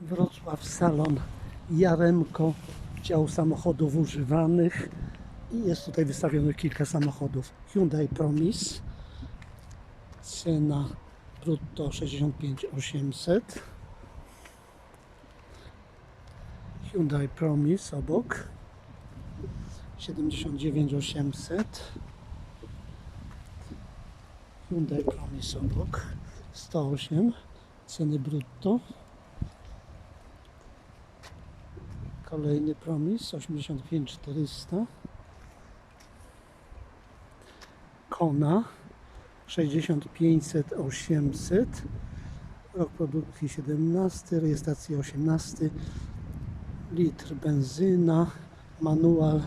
Wrocław Salon Jaremko, dział samochodów używanych i jest tutaj wystawionych kilka samochodów. Hyundai Promis, cena brutto 65 800. Hyundai Promis obok 79 800. Hyundai Promis obok 108 ceny brutto. Kolejny Promis 85 400. Kona 6500 800. Rok produkcji 17, rejestracja 18. Litr benzyna, manual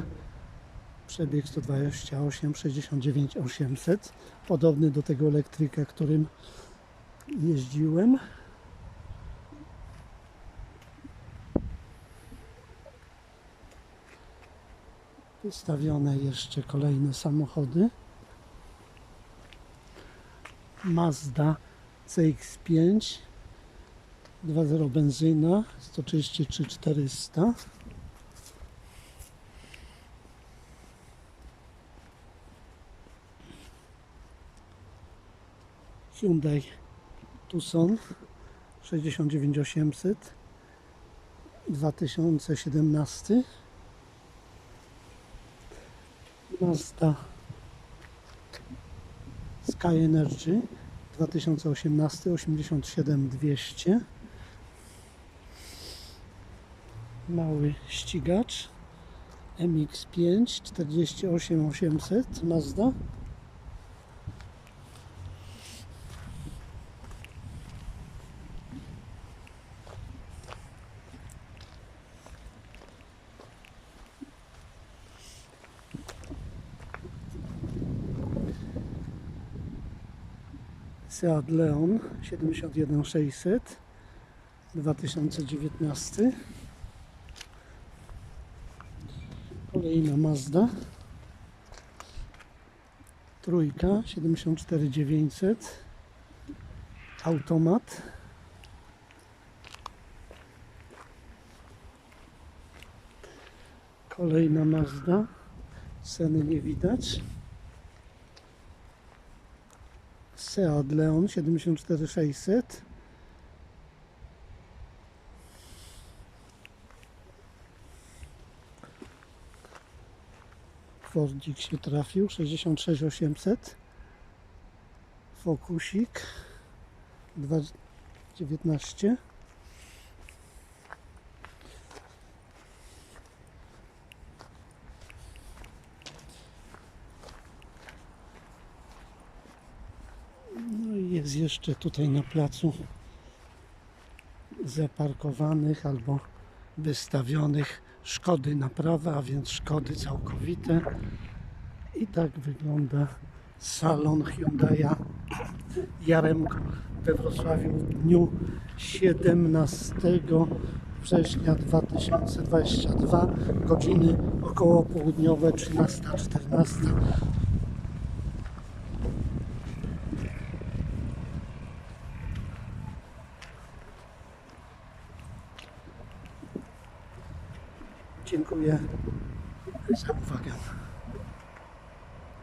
przebieg 128 69 800. Podobny do tego elektryka, którym jeździłem. Wystawione jeszcze kolejne samochody. Mazda CX5 2.0 benzyna 133 400 Hyundai Tucson 69 800 2017 Mazda Sky Energy 2018 87 200 mały ścigacz MX5 48 800 Mazda Seat Leon 71600 2019 Kolejna Mazda. Trójka 74900 Automat. Kolejna Mazda. Ceny nie widać Seat Leon 74600 Fordzik się trafił 66800 Fokusik 219 No i jest jeszcze tutaj na placu zaparkowanych albo wystawionych szkody naprawa, a więc szkody całkowite. I tak wygląda salon Hyundai'a Jaremko we Wrocławiu w dniu 17 września 2022 godziny około południowe 13-14 Dziękuję za uwagę.